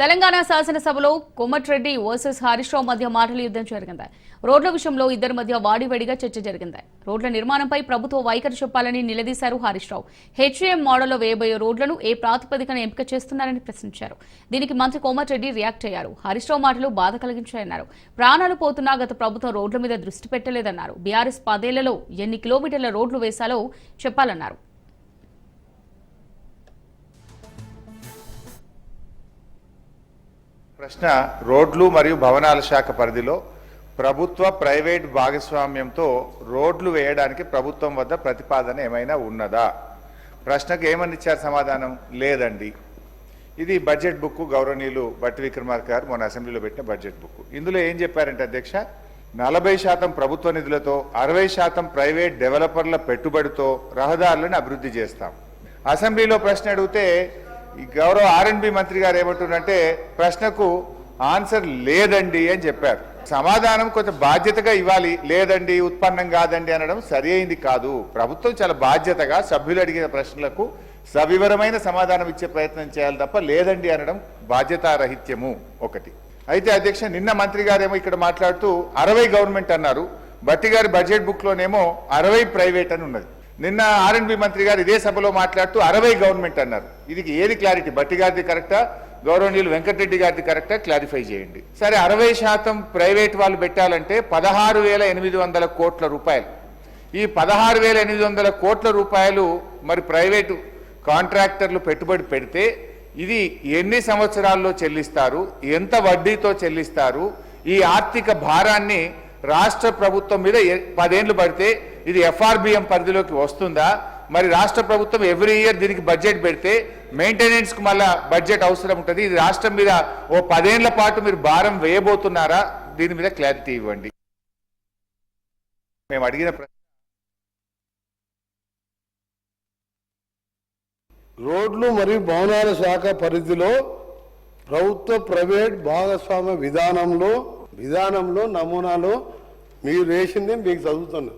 తెలంగాణ శాసనసభలో కోమటిరెడ్డి వర్సెస్ హరీష్ రావు మధ్య మాటల యుద్ధం జరిగింది. రోడ్ల విషయంలో ఇద్దరి మధ్య వాడివడిగా చర్చ జరిగింది. రోడ్ల నిర్మాణంపై ప్రభుత్వ వైఖరి చెప్పాలని నిలదీశారు హరీష్ రావు హెచ్ఏఎం మోడల్లో వేయబోయే రోడ్లను ఏ ప్రాతిపదికన ఎంపిక చేస్తున్నారని ప్రశ్నించారు. దీనికి మంత్రి కోమటిరెడ్డి రియాక్ట్ అయ్యారు. హరీష్ రావు మాటలు బాధ కలిగించాయన్నారు. ప్రాణాలు పోతున్నా గత ప్రభుత్వం రోడ్ల మీద దృష్టి పెట్టలేదన్నారు. బీఆర్ఎస్ పదేళ్ళలో ఎన్ని కిలోమీటర్ల రోడ్లు వేశాలో చెప్పాలన్నారు. ప్రశ్న రోడ్లు మరియు భవనాల శాఖ పరిధిలో ప్రభుత్వ ప్రైవేట్ భాగస్వామ్యంతో రోడ్లు వేయడానికి ప్రభుత్వం వద్ద ప్రతిపాదన ఏమైనా ఉన్నదా? ప్రశ్నకు ఏమని ఇచ్చారు సమాధానం? లేదండి. ఇది బడ్జెట్ బుక్ గౌరవనీయులు బట్టి విక్రమార్క గారు మొన్న అసెంబ్లీలో పెట్టిన బడ్జెట్ బుక్. ఇందులో ఏం చెప్పారంటే అధ్యక్ష నలభై శాతం ప్రభుత్వ నిధులతో అరవై శాతం ప్రైవేట్ డెవలపర్ల పెట్టుబడితో రహదారులను అభివృద్ధి చేస్తాం. అసెంబ్లీలో ప్రశ్న అడిగితే ఈ గౌరవ ఆర్ఎండ్బి మంత్రి గారు ఏమంటున్నారంటే ప్రశ్నకు ఆన్సర్ లేదండి అని చెప్పారు. సమాధానం కొంచెం బాధ్యతగా ఇవ్వాలి. లేదండి ఉత్పన్నం కాదండి అనడం సరి అయింది కాదు. ప్రభుత్వం చాలా బాధ్యతగా సభ్యులు అడిగిన ప్రశ్నలకు సవివరమైన సమాధానం ఇచ్చే ప్రయత్నం చేయాలి తప్ప లేదండి అనడం బాధ్యతారహిత్యము ఒకటి. అయితే అధ్యక్ష నిన్న మంత్రి గారేమో ఇక్కడ మాట్లాడుతూ అరవై గవర్నమెంట్ అన్నారు. బట్టి గారి బడ్జెట్ బుక్ లోనేమో అరవై ప్రైవేట్ అని ఉన్నది. నిన్న ఆర్ఎన్బి మంత్రి గారు ఇదే సభలో మాట్లాడుతూ అరవై గవర్నమెంట్ అన్నారు. ఇది ఏది క్లారిటీ బట్టి గారిది కరెక్టా గౌరవనీయులు వెంకటరెడ్డి గారిది కరెక్టా క్లారిఫై చేయండి. సరే అరవై శాతం ప్రైవేట్ వాళ్ళు పెట్టాలంటే పదహారు వేల ఎనిమిది వందల కోట్ల రూపాయలు. ఈ పదహారు వేల ఎనిమిది వందల కోట్ల రూపాయలు మరి ప్రైవేటు కాంట్రాక్టర్లు పెట్టుబడి పెడితే ఇది ఎన్ని సంవత్సరాల్లో చెల్లిస్తారు? ఎంత వడ్డీతో చెల్లిస్తారు? ఈ ఆర్థిక భారాన్ని రాష్ట్ర ప్రభుత్వం మీద ఎ- పదేండ్లు పడితే ఇది ఎఫ్ఆర్బిఎం పరిధిలోకి వస్తుందా? మరి రాష్ట్ర ప్రభుత్వం ఎవ్రీ ఇయర్ దీనికి బడ్జెట్ పెడితే మెయింటెనెన్స్కి మళ్ళా బడ్జెట్ అవసరం ఉంటుంది. ఇది రాష్ట్రం మీద ఓ పదేండ్ల పాటు మీరు భారం వేయబోతున్నారా? దీని మీద క్లారిటీ ఇవ్వండి. మేము అడిగిన రోడ్లు మరియు భవనాల శాఖ పరిధిలో ప్రభుత్వ ప్రైవేట్ భాగస్వామ్య విధానంలో విధానంలో నమూనాలో మీరు వేసింది మీకు చదువుతున్నా.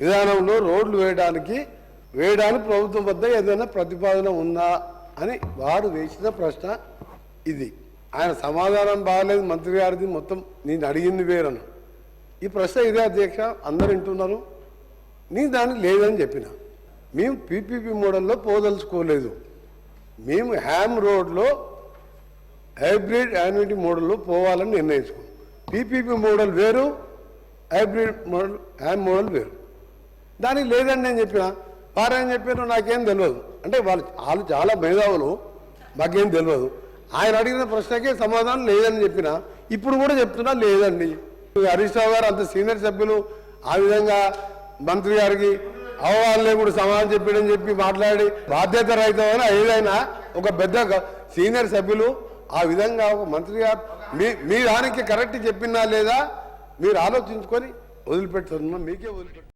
విధానంలో రోడ్లు వేయడానికి వేయడానికి ప్రభుత్వం వద్ద ఏదైనా ప్రతిపాదన ఉందా అని వారు వేసిన ప్రశ్న ఇది. ఆయన సమాధానం బాగాలేదు మంత్రి గారిది మొత్తం నేను అడిగింది వేరను. ఈ ప్రశ్న ఇదే అధ్యక్ష అందరు వింటున్నారు. నీ దాన్ని లేదని చెప్పిన. మేము పీపీపీ మోడల్లో పోదలుచుకోలేదు. మేము హ్యామ్ రోడ్లో హైబ్రిడ్ యాన్యుటీ మోడల్లో పోవాలని నిర్ణయించుకున్నాం. పీపీపీ మోడల్ వేరు హైబ్రిడ్ మోడల్ హ్యామ్ మోడల్ వేరు. దానికి లేదండి నేను చెప్పిన. వారేం చెప్పారు నాకేం తెలియదు అంటే వాళ్ళు వాళ్ళు చాలా మేధావులు మాకేం తెలియదు ఆయన అడిగిన ప్రశ్నకే సమాధానం లేదని చెప్పిన. ఇప్పుడు కూడా చెప్తున్నా లేదండి. హరీష్ రావు గారు అంత సీనియర్ సభ్యులు ఆ విధంగా మంత్రి గారికి అవవాళ్ళే కూడా సమాధానం చెప్పాడని చెప్పి మాట్లాడి బాధ్యత రహితమైన ఏదైనా ఒక పెద్ద సీనియర్ సభ్యులు ఆ విధంగా ఒక మంత్రి గారు మీ మీ దానికి కరెక్ట్ చెప్పినా లేదా మీరు ఆలోచించుకొని వదిలిపెడుతున్నా. మీకే వదిలిపెట్టు